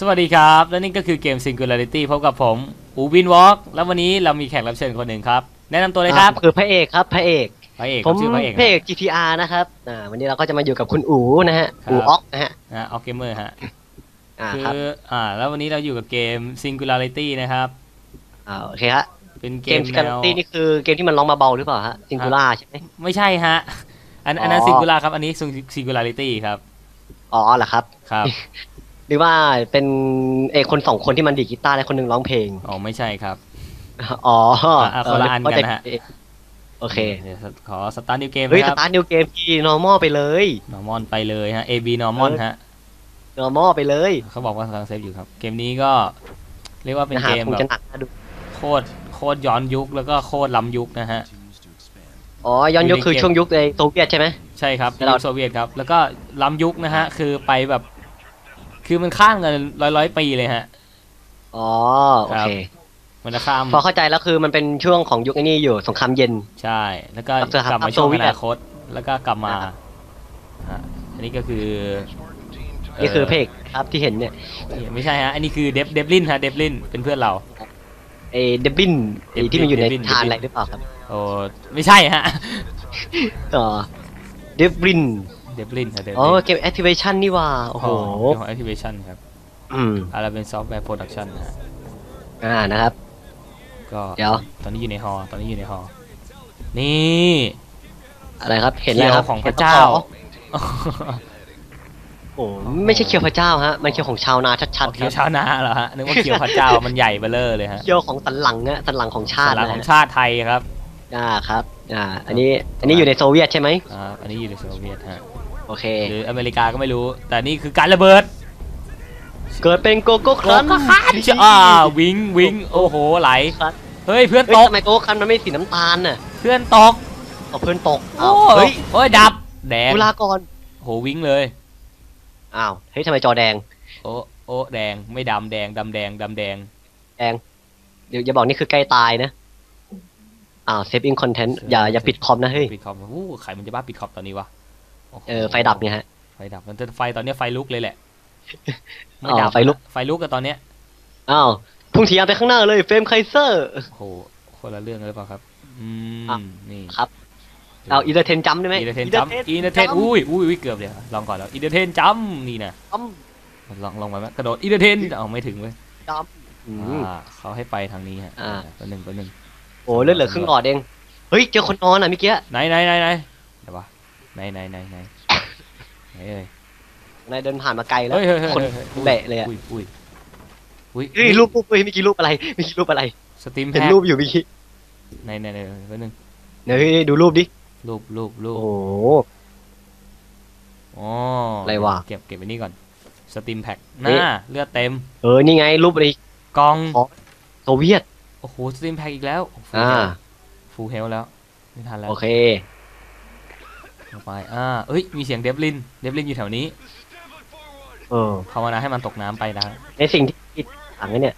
สวัสดีครับ และนี่ก็คือเกม Singularity พบกับผมอูวินวอล์กแล้ววันนี้เรามีแขกรับเชิญคนหนึ่งครับ แนะนำตัวเลยครับอ่าคือพระเอกครับพระเอกพระเอกผมชื่อพระเอกพระเอก GTR นะครับอ่าวันนี้เราก็จะมาอยู่กับคุณอูนะฮะครับอูออกนะฮะนะออกเกมเมอร์ฮะอ่าคืครับออ่าแล้ววันนี้เราอยู่กับเกม Singularity นะครับอ่าโอเคฮะเป็นเกเกมมสแนกันวตี้นี่คือเกมที่มันร้องมาเบาหรือเปล่าฮะซิงคูล่าใช่ไหมไม่ใช่ฮะอันอันนั้นอ๋อ Singular ครับอันนี้ Singularity ครับอ๋อเหรอครับครับ หรือว่าเป็นเอกคนสองคนที่มันดีดกีตาร์และคนหนึ่งร้องเพลง อ๋อไม่ใช่ครับ อ๋ออะคนละอันกันนะฮะโอเคเดี๋ยวขอสตาร์ทนิวเกมเฮ้ยนะสครับตาร์ทนิวเกมที่ normal ไปเลย normal ไปเลยฮะ AB normal ฮะ normal ไปเลย เขาบอกว่ากำลังเซฟอยู่ครับ เกมนี้ก็เรียกว่าเป็นนะฮะเกมคงแบจะบหนักนะดูโคตรโคตรย้อนยุคแล้วก็โคตรล้ำยุคนะฮะ อ๋อ ย้อนยุคคืออยู่ในเกมช่วงยุคในโซเวียตใช่ไหม ใช่ครับแล้วเรายุคโซเวียตครับ แล้วก็ล้ำยุคนะฮะ คือไปแบบ คือมันข้ามกันร้อยร้อยปีเลยฮะ อ๋อ โอครับเค มันจะข้าม พอเข้าใจแล้วคือมันเป็นช่วงของยุคไอ้นี่อยู่สงครามเย็น ใช่ แล้วก็ครับกลับมาครับช่วงโซเวีอยตนาคต แล้วก็กลับมาครับฮะอันนี้ก็คือ นี่คือเพลงครับที่เห็นเนี่ย ไม่ใช่ฮะ อันนี้คือเดฟเดฟลินฮะ เดฟลินเป็นเพื่อนเราไอ้เดบินไอ้ที่มันอยู่ในเดบินทานเดบินอะไรหรือเปล่าครับ โอ้ไม่ใช่ฮะ อ๋อ เดบิน เดฟลินฮะเดฟอ๋อลินเกม activation นี่ว่า โอ้โหของ Activation ครับอืมอะไรเป็นซอฟต์แวร์โปรดักชันนะฮะอ่านะครับ ก็เดี๋ยวตอนนี้อยู่ในฮอตอนนี้อยู่ในฮอนี่อะไรครับเห็นแล้วครับเคียวของพระเจ้าโอ้โหไม่ใช่เคียวพระเจ้าฮะมันเคียวของชาวนาชัดๆคเคียรัวบชาวนาเหรอฮะนึกว่าเคียวพระเจ้ามันใหญ่เบ้อเลอเลยฮะเคียวของสันหลังอะสันหลังของชาสัติญลักษนะณ์ของฮะชาติไทยครับอ่าครับอ่าอันนี้อันนี้อยู่ในโซเวียตใช่ไหมอ่าอันนี้อยู่ในโซเวียตฮะ โอเค หรืออเมริกาก็ไม่รู้ แต่นี่คือการระเบิดเกิดเป็นโกโก้ครันจะอ่าวิงวิงโอ้โหไหลครับเฮ้ยเพื่อนเฮ้ยตกทำไมโกโก้ครันมันไม่สีน้ำตาลน่ะเพื่อนตกเอาเพื่อนตกโอ้อ้าวเฮ้ยโอ้ยดับแดงกูลาก่อนโหวิงเลยอ้าวเฮ้ยทำไมจอแดงโอ้โอ้แดงไม่ดำแดงดำแดงดำแดงแดงเดี๋ยวอย่าบอกนี่คือใกล้ตายนะอ้าวเซฟอินคอนเทนต์อย่าอย่าปิดคอมนะเฮ้ยปิดคอมอู้ใครมันจะบ้าปิดคอมตอนนี้วะโโห เออไฟดับเนี่ยฮะ ไฟดับมันจะไฟตอนเนี้ยไฟลุกเลยแหละไม่อ๋อดับไฟลุก ไฟลุกกันตอนเนี้ยอ้าวพุ่งถียานไปข้างหน้าเลยเฟรมไคเซอร์ โอ้โหคนละเรื่องเลยหรือเปล่าครับ อืมอะนี่ครับเอาอีเดอร์เทนจัมได้ไหมอีเดเทนจัมอีเดเทนอุ้ยอุ้ยอุ้ยเกือบเลยลองก่อนแล้วอีเดเทนจัมนี่นะจัมลองลองไปไหมกระโดดอีเดเทนเอาไม่ถึงเว้ยจัมอืม อ่าเขาให้ไปทางนี้ฮะอ่า ตัวหนึ่งตัวหนึ่งโอ้เลือดเหลือครึ่งหลอดเอง เฮ้ย เจอคนนอนอะเมื่อกี้ ไหนไหนไหนไหนเดี๋ยววะ ไหนไหนไหนไหนไหนเอ้ยนายเดินผ่านมาไกลแล้วเฮ้ยเฮ้ยเฮ้ยคนฮ้ฮ้แบะเลยอะอุ้ยอุ้ยอุ้ยเฮ้ยรูปรูปเฮ้ยเมื่อกี้รูปอะไรเมื่อกี้รูปอะไร สตรีมแพเห็นครูปอยู่เมื่อกี้ไหนไหนไหนตัวหนึ่งเฮ้ยดูรูปดิ รูปรูปรูโอ้ปโห อ๋ออะไรวะเก็บเก็บไว้นี่ก่อน สตรีมแพ็คหเอ๊ะน้าเลือดเต็ม เออ นี่ไงรูปอะไรกองอ๋อโซเวียต โอ้โห สตรีมแพ็คอีกแล้ว อ่า ฟูลเฮลแล้ว ไม่ทันแล้ว โอเค เอาไปอ่าเอ้ยมีเสียงเดฟลินเดฟลินอยู่แถวนี้เออภาวนาให้มันตกน้ำไปนะในสิ่งที่ต่างกันเนี่ย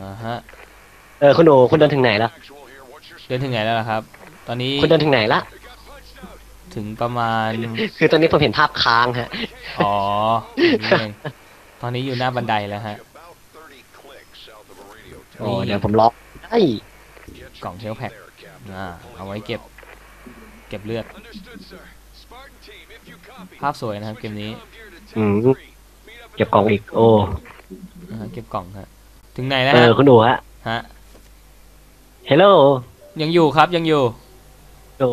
อ่าฮะเออคุณโอคุณเดินถึงไหนละเดินถึงไหนแล้วล่ะครับ ตอนนี้คุณเดินถึงไหนละถึงประมาณคือตอนนี้ผมเห็นภาพค้างฮะอ๋ออย่างนี้เองตอนนี้อยู่หน้าบันไดแล้วฮะโอ้เดี๋ยวผมล็อกไอ้กล่องเทลแพ็คอ่าเอาไว้เก็บ เก็บเลือด ภาพสวยนะครับเกมนี้อืมเก็บกล่องอีก โอ้อ่าฮะเก็บกล่องฮะถึงไหนแล้วเอฮะอคุณโอฮะฮะเฮลโลยังอยู่ครับยังอยู่โอ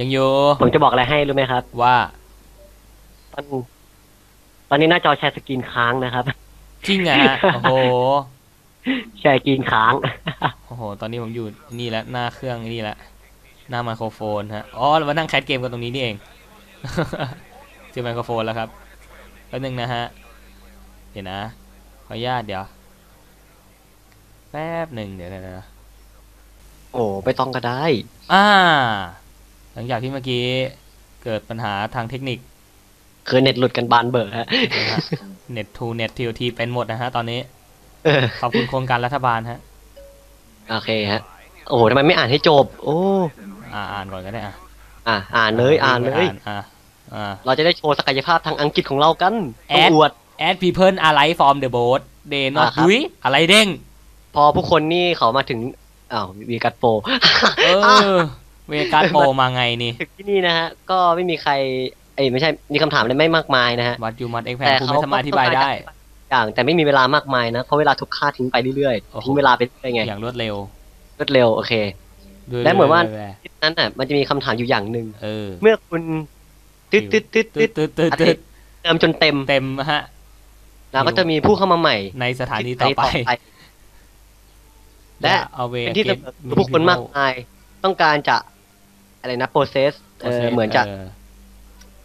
ยังอยู่ผมจะบอกอะไรให้รู้ไหมครับ ว่าตอนตอนนี้หน้าจอแชร์สกรีนค้างนะครับ จริงอะฮะโอ้โหแชร์สกรีนค้าง โอ้โห ตอนนี้ผมอยู่นี่แล้วหน้าเครื่องนี่แหละ หน้าไมโครโฟนฮะ อ๋อเรามานั่งแคสเกมกันตรงนี้นี่เอง เจอไมโครโฟนแล้วครับแป๊บนึงนะฮะ เดี๋ยวนะ ขออนุญาตเดี๋ยว แป๊บหนึ่งเดี๋ยวเดี๋ยวเดี๋ยวโอ้ไปต้องก็ได้ อ่า หลังจากที่เมื่อกี้เกิดปัญหาทางเทคนิค คือเน็ตหลุดกันบานเบอร์ฮะนะฮะเน็ตทูเน็ตทีทีเป็นหมดนะฮะตอนนี้เออขอบคุณโครงการรัฐบาลฮะ โอเคฮะ โอ้โหทำไมไม่อ่านให้จบ โอ้ อ่าอ่านก่อนก็ได้อะอะอ่านเลยอ่านเลย อ่าอ่า เราจะได้โชว์ศักยภาพทางอังกฤษของเรากันแอต้องดอวด as people alive from the boat they not อ่าครับดุยอะไรเด้ง พอผู้คนนี่เขามาถึงอ้าววีกัสโปเออเวกัสโปมาไงนี่ถึงที่นี่นะฮะ ก็ไม่มีใครเอ้ยไม่ใช่มีคำถามอะไรไม่มากมายนะฮะวัดยูมัดเอ็กแพนแต่คุณเขาไม่สามารถอธิบายได้อย่างแต่ไม่มีเวลามากมายนะเพราะเวลาถูกฆ่าทิ้งไปเรื่อยโอ้โหๆทิ้งเวลาไปเรื่อยๆไงอย่างรวดเร็วรวดเร็วโอเคด้วย และเหมือนว่าด้วยด้วยที่นั้นน่ะ มันจะมีคำถามอยู่อย่างหนึ่งเออเมื่อคุณตึ๊ดตึ๊ดตึ๊ดตึ๊ตึ๊ดดตึ๊ดตึ๊ดอาตึทิ๊ตดย์เติมจนเต็มเต็มฮะแล้วก็จะมีผู้เข้ามาใหม่ ในสถานีต่อไป และเอาเวเป็นที่เสมอผู้คนมากมาย ต้องการจะ อะไรนะ process เออเหมือนจะ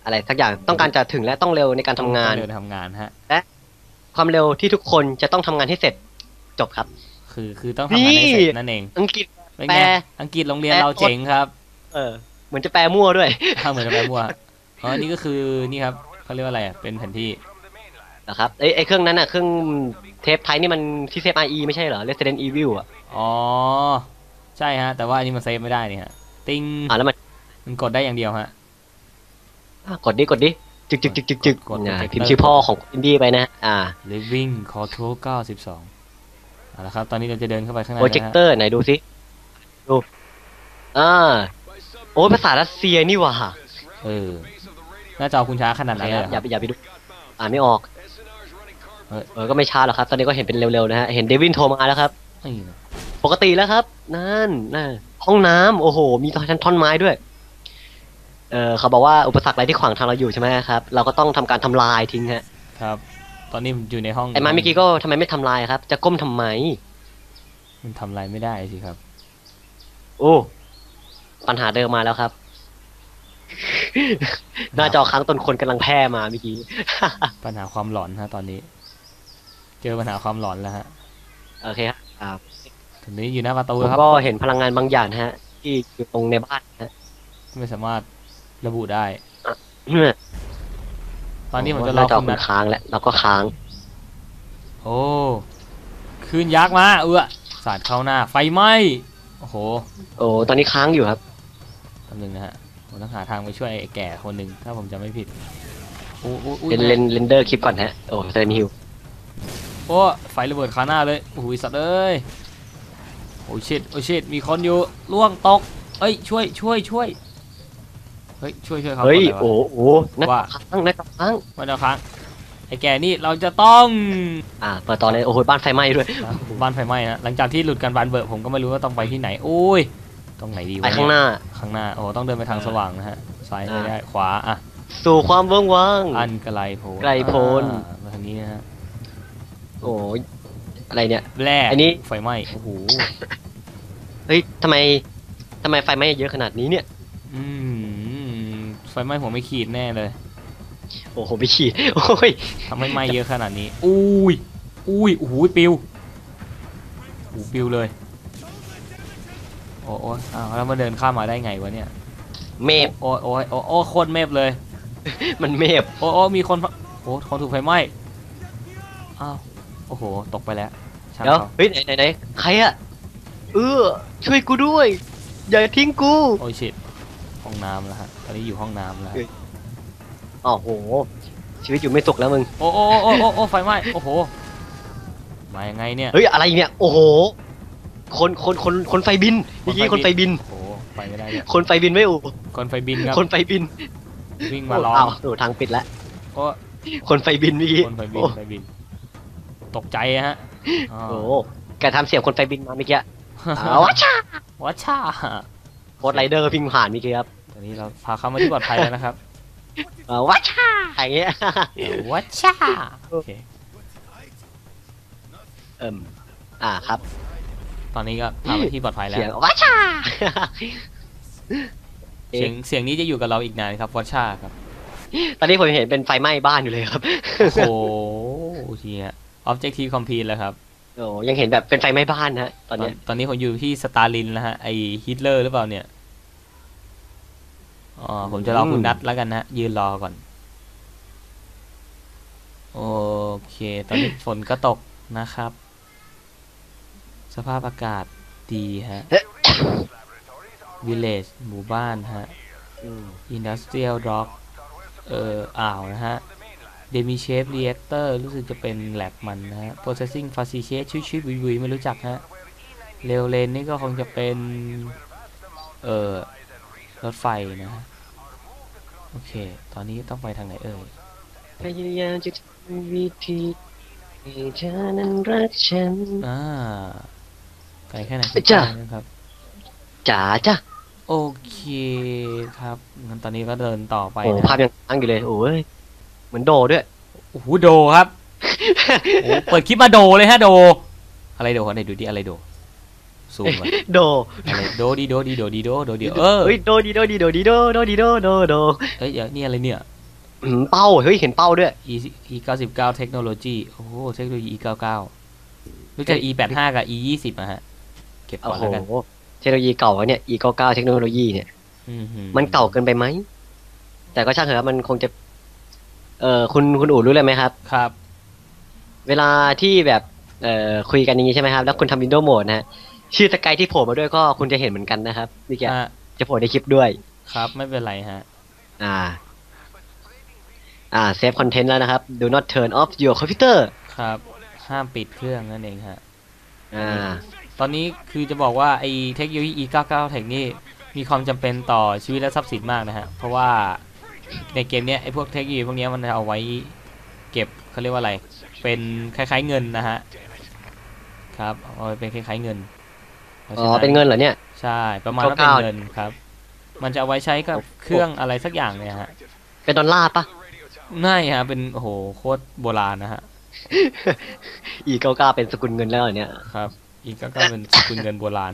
อะไรสักอย่างต้องการจะถึงและต้องเร็วในการทำงานเดินทำงานฮะความเร็วที่ทุกคนจะต้องทำงานให้เสร็จจบครับ คือคือต้องทำงานให้เสร็จนั่นเองอังกฤษ เป็นแปไงลอังกฤษโรงเรียนแปลเราเจ๋งครับเออ เหมือนจะแปลมั่วด้วยถ้าเหมือนจะไปมั่วอ๋อนี่ก็คือนี่ครับเขาเรียกว่าอะไรอะเป็นแผนที่นะครับเอ้ยไอเครื่องนั้นอะ เครื่องเทปไทยนี่มันที่เซฟ IE ไม่ใช่เหรอ Resident Evil อะอ๋อใช่ฮะ แต่ว่าอันนี้มันเซฟไม่ได้นี่ฮะติงอ่าแล้วมันมันกดได้อย่างเดียวฮะ อะกดดิกดดิจึกจึกจึกจึกจึกกดอ่า projector พิมพ์ชื่อพ่อของอินดี้ไปนะ อ่า living control 92เอาละครับ ตอนนี้เราจะเดินเข้าไปข้างในโปรนะเจคฮะเตอร์ไหนดูสิ ดูอ่าโอ้ยภาษารัสเซียนี่หว่าเออหน้าจอคุณช้าขนาดโอนั้เคนเลยคเหรรัอบอย่าไปอย่าไปดู อ่านไม่ออกเออเออก็ไม่ช้าหรอกครับ ตอนนี้ก็เห็นเป็นเร็วๆนะฮะ เห็นเดวินโทรมาแล้วครับนี่นะปกติแล้วครับ นั่นนั่นห้องน้ำโอ้โห มีท่อนท่อนไม้ด้วย เออเขาบอกว่าอุปสรรคอะไรที่ขวางทางเราอยู่ใช่ไหมครับ เราก็ต้องทำการทำลายทิ้งฮะ ครับ ตอนนี้ผมอยู่ในห้องไอ้ไม้เมื่อกี้ก็ทำไมไม่ทำลายครับ จะก้มทำไม มันทำอะไรไม่ได้สิครับ โอ้ ปัญหาเดิมมาแล้วครับ หน้าจอค้างตนคนกำลังแพร่มาเมื่อกี้ ปัญหาความหลอนฮะ ตอนนี้ เจอปัญหาความหลอนแล้วฮะโอเคครับอ่าตอนนี้อยู่หน้าประตูผมครับ ก็เห็นพลังงานบางอย่างนะฮะ ที่อยู่ตรงในบ้านนะฮะ ไม่สามารถระบุได้เนี่ยตอนนี้ผมจะหรอน้าจอคุณคุนัณดค้างแล้วเราก็ค้าง โอ้คืนยักษ์มา เอือสาดเข้าหน้า ไฟไหม้ โอ้โหโอ้ตอนนี้ค้างอยู่ครับ แป๊บนึงนะฮะผมต้องหาทางไปช่วยไอ้แก่คนหนึ่งถ้าผมจะไม่ผิดอู้อู้อู้เป็นเลนเรนเดอร์คลิปก่อนฮะ โอ้เซนฮิวโอ้ไฟระเบิดขาหน้าเลยโอ้โหสัตว์เอ้ยโอ้ชิดโอ้ชิดมีคนอยู่ล่วงตกเอ้ยช่วยช่วยช่วยเฮ้ยช่วยช่วยเขาเฮ้ย ก่อนลโอ้วะโหหน้าจว่าอค้างหน้าจอค้าง ไม่ต้องค้าง ไอ้แก่นี่เราจะต้อง อ่าเปิดต่อเลยโอ้โหบ้านไฟไหม้ด้วยอะบ้านไฟไหม้ฮะหลังจากที่หลุดกันบานเบิร์ผมก็ไม่รู้ว่าต้องไปที่ไหนโอ้ยตรงไหนดีวะไปเนี่ยข้างหน้าข้างหน้าโอ้ต้องเดินไปทางสว่างนะฮะซ้ายไม่ได้ขวาอะสู่ความเวิ้งว้างอันไกลโพ้นไกลโพ้นอ่ามาทางนี้นะฮะโอ้ยอะไรเนี่ยแร่อันนี้ไฟไหม้โอ้โหเฮ้ยทำไมทำไมไฟไหม้เยอะขนาดนี้เนี่ย อืมไฟไหม้หัวไม่ขีดแน่เลย โอ้โหไปฉีดโอ้ยทำให้ไหม้เยอะขนาดนี้ อุ้ย อุ้ยโอ้โหปิวโอ้โหปิวเลย โอ้โอ้อ้าวแล้วมาเดินข้ามมาได้ไงวะเนี่ย เมฟโอ้ยโอ้ยโอ้ยโอ้ยโคตรเมฟเลย มันเมฟโอ้โอ้มีคนพะโอ้คนถูกไฟไหม้ อ้าว โอ้โห ตกไปแล้วช่างเดี๋ยวเขาเฮ้ยไหนไหนไหนใครอะเออช่วยกูด้วย อย่าทิ้งกู โอ้ยชิดห้องน้ำแล้วฮะ ตอนนี้อยู่ห้องน้ำแล้วเฮ้ย อ๋อโห ชีวิตอยู่ไม่สุขแล้วมึง โอ้โอ้โอ้โอ้โอ้ไฟไหม้โอ้โหมายังไงเนี่ยเฮ้ยอะไรเนี่ย โอ้โห คนคนคนคนไฟบินเมื่อกี้คนไฟบิน โอ้โหไปไม่ได้เลยคนไฟบินไม่อูคนไฟบินครับคนไฟบินวิ่งมาล้ออ้าวมโอ้ทางปิดแล้วโอ้คนไฟบินเมื่อกี้คนไฟบินไฟบิน ตกใจฮะโอ้โหแกทำเสียงคนไฟบินมาเมื่อกี้อ้าววัชชาวัชช่าโคตรไรเดอร์พิงผ่านเมื่อกี้ครับตอนนี้เราพาเขามาที่ปลอดภัยแล้วนะครับ อ่าวัชชาอย่างเงี้ยวัชช่าโอเคเอิ่มอ่าครับ ตอนนี้ก็พามาที่ปลอดภัยแล้วเสียงวัชชาเอ๊ะเสียงเสียงนี้จะอยู่กับเราอีกนานครับวัชช่าครับ ตอนนี้ผมเห็นเป็นไฟไหม้บ้านอยู่เลยครับ โอ้โหเฮีย objective complete แล้วครับโอ้ยังเห็นแบบเป็นไฟไหม้บ้านนะตตออนนเนี้ยตอนนี้ผมอยู่ที่สตาลินแล้วฮะไอฮิตเลอร์หรือเปล่าเนี่ย อ๋อผมจะรอคุณนัทแล้วกันนะยืนรอก่อน โอเค ตอนนี้ฝนก็ตกนะครับ สภาพอากาศดีฮะ village หมู่บ้านฮะอืม industrial dock เอ่ออ่าวนะฮะ Demi Shape Reactor รู้สึกจะเป็นแลบมันนะฮะ Processing facility ชื่อชื่อวิวไม่รู้จักฮะเรลเลนนี่ก็คงจะเป็น เอ่อ รถไฟนะฮะโอเค ตอนนี้ต้องไปทางไหนเอ่ยพยายามจะทำวิธีให้เธอนั้นรักฉัน อ่าไกลแค่ไหนจ้ะนะครับ จ๋าจ้ะโอเคครับงั้นตอนนี้ก็เดินต่อไปโอ้นะภาพยังค้างอยู่เลยโอ้ยเหมือนโดด้วย โอ้โหโดครับ โอ้เปิดคลิปมาโดเลยฮะโด อะไรโดไหนดูดิอะไรโด ซูมมาโดอะไรโดดีโดดีโดดีโดโดดีเออเฮ้ยโดดีโดดีโดดีโดโดดีโดโดโดเอ้ยเดี๋ยวนี่อะไรเนี่ยอืมเป้าเฮ้ยเห็นเป้าด้วย e e 9 9เทคโนโลยีโอ้โหเทคโนโลยี e 9 9รู้จัก e 8 5กับ e 2 0อะฮะเก็บโอ้ก่อนโหแล้วกันเทคโนโลยีเก่าวะเนี่ย e 9 9เทคโนโลยีเนี่ยอืหืมันเก่าเกินไปไหมแต่ก็ช่างเถอะครับมันคงจะ เอ่อคุณคุณอู๋รู้เลยไหมครับ ครับ เวลาที่แบบเอ่อคุยกันอย่างนี้ใช่ไหมครับ แล้วคุณทำวินโดว์โหมดนะฮะ ชื่อสกายที่โผล่มาด้วยก็คุณจะเห็นเหมือนกันนะครับนี่แกอะจะโผล่ในคลิปด้วย ครับไม่เป็นไรฮะ อ่า อ่าเซฟคอนเทนต์แล้วนะครับ do not turn off your computer ครับ ห้ามปิดเครื่องนั่นเองฮะ อ่า ตอนนี้คือจะบอกว่าไอ้เทคโนโลยี e 9 9 Tech นี่มีความจำเป็นต่อชีวิตและทรัพย์สินมากนะฮะ เพราะว่าในเกมเนี้ยไอ้พวกเทคโนโลยีพวกเนี้ยมันเอาไว้เก็บเขาเรียกว่าอะไร เป็นคล้ายๆเงินนะฮะ ครับเอาไว้เป็นคล้ายๆเงินพราะ อ๋ฉะอเป็นเงินเหรอเนี่ย ใช่ประมาณว่าเป็น99เงินครับ มันจะเอาไว้ใช้กับเครื่องอะไรสักอย่างเนี่ยฮะเป็นดอลลาร์ปะไม่ฮะเป็นโอ้โหโคตรโบราณนะฮะอีเก้าเก้าเป็นสกุลเงินแล้วเหรอเนี่ยครับ อีกก็ก็เป็นสกุลเงินโบราณ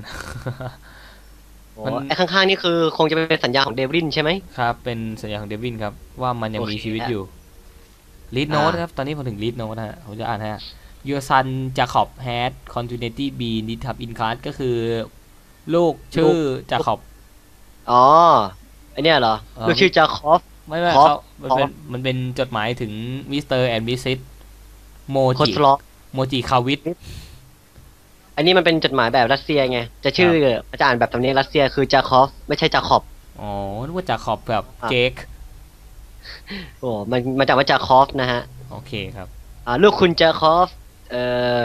มันอ๋อไอ้ข้างๆนี่คือคงจะเป็นสัญญาของเดวินใช่ไหมครับ เป็นสัญญาของเดวินครับ ว่ามันยังโอเคมีชีวิตครับอยู่ lead note อ่าครับ ตอนนี้ผมถึง lead note นะฮะผมจะอ่านฮะ your son Jacob had continuity B need have in class ก็คือ ลูกชื่อ Jacob อ๋อไอเนี่ยเหรอเออลูกชื่อจาคอฟ ไม่ไม่ครอปเขามันเป็นมันเป็นจดหมายถึงมิสเตอร์แอนด์มิสซิสโมโคจิสล็อกโมจิคาวิทอันนี้มันเป็นจดหมายแบบรัสเซียไง จะชื่ออาจารย์แบบตำเนียงรัสเซียคือจาคอฟ ไม่ใช่จาคอบ อ๋อนึกว่าจาขอบแบบอะเจคโอ้มันมาจากว่าจาคอฟนะฮะ โอเคครับ อ่า ลูกคุณจาคอฟ เอ่อ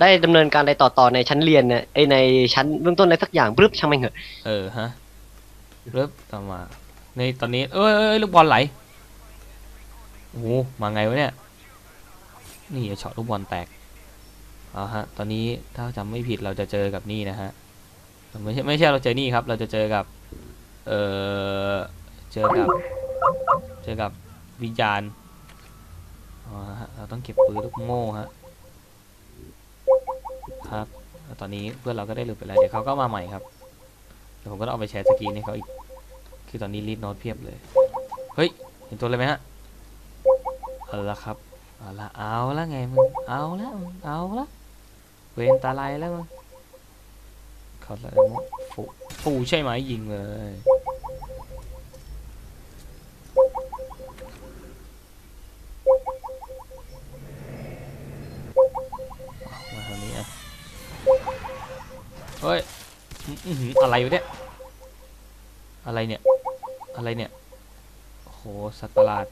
ได้ดำเนินการอะไรต่อต่อในชั้นเรียนเนี่ยไอในชั้นเบื้องต้นอะไรสักอย่างปึ๊บช่างไม่งเหอะเออฮะเริ่มต่อมา ในตอนนี้ เอ้ยเอ้ยลูกบอลไหลโอ้โหมาไงวะเนี่ย นี่ช็อตลูกบอลแตกเอาฮะ ตอนนี้ถ้าจำไม่ผิดเราจะเจอกับนี่นะฮะไม่ใช่ไม่ใช่เราเจอนี่ครับ เราจะเจอกับ เออเจอกับ เจอกับวิญญาณอ๋อฮะเราต้องเก็บปืนลูกโม่ฮะ ครับ ตอนนี้เพื่อนเราก็ได้หลุดไปแล้ว เดี๋ยวเขาก็มาใหม่ครับ เดี๋ยวผมก็เอาไปแชร์สกีนให้เขาอีก คือตอนนี้รีดโน้ตเพียบเลย เฮ้ย เห็นตัวเลยไหมฮะ เอาละครับ เอาละเอาละไงมึง เอาละเอาละเวนตาไลแล้วมึงเขาละมุฟูฟูใช่ไหมยิงเลย มาทางนี้อะ เฮ้ย อะไรอยู่เนี่ย อะไรเนี่ย อะไรเนี่ย โอ้โห สัตว์ประหลาด